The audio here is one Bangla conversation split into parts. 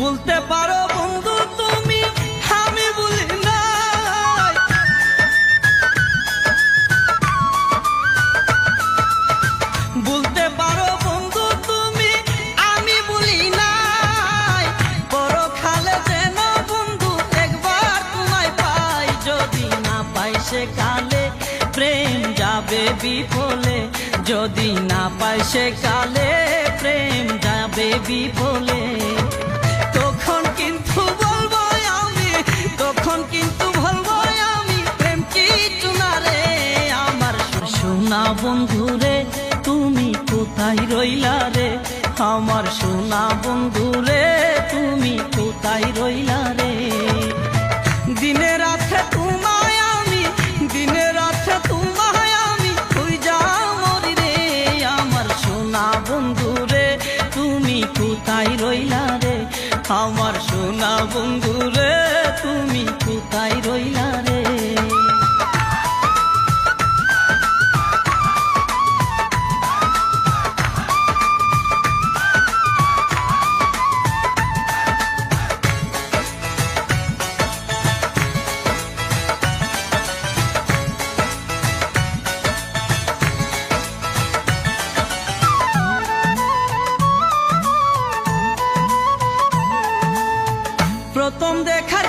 বলতে পারো বন্ধু তুমি, আমি বলি নাই বলতে পারো বন্ধু তুমি, আমি বলি নাই পরখালে যেন বন্ধু একবার তোমায় পাই, যদি না পাই সে কালে প্রেম যাবে বিফলে। যদি না পাই সে কালে প্রেম যাবে বিফলে। তখন কিন্তু বলব আমি। প্রেম কিছু না রে আমার সোনা বন্ধু রে তুমি কোথায় রইলা রে? আমার সোনা বন্ধু রে তুমি কোথায় রইলা রে? দিনে রাতে তোমায় আমি, দিনে রাতে তোমায় আমি খুঁজা মরি রে। আমার সোনা বন্ধু রে তুমি কোথায় রইলা রে? আমার সোনা বন্ধু প্রথম দেখার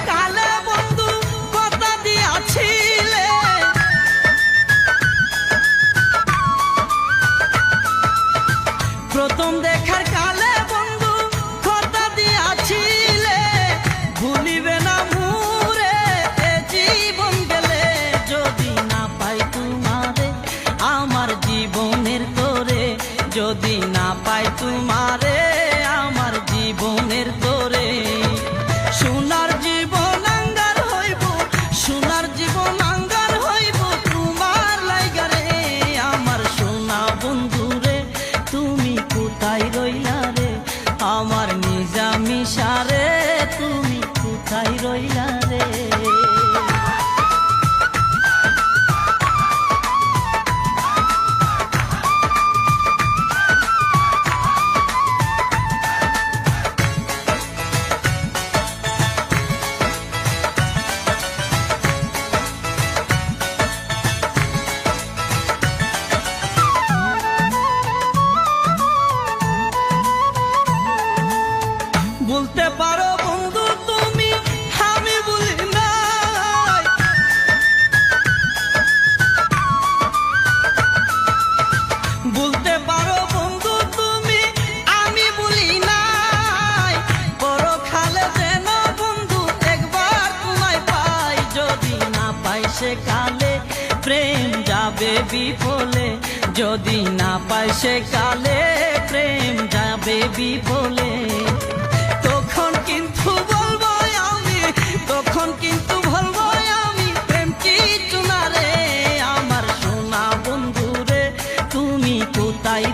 আসে কালে, প্রেম যাবে বিফলে। যদি না পায় সে কালে, প্রেম যাবে বিফলে। তখন কিন্তু বলব আমি, তখন কিন্তু বলব আমি, প্রেম কি চুনারে আমার সোনা বন্ধুরে, তুমি কোথায়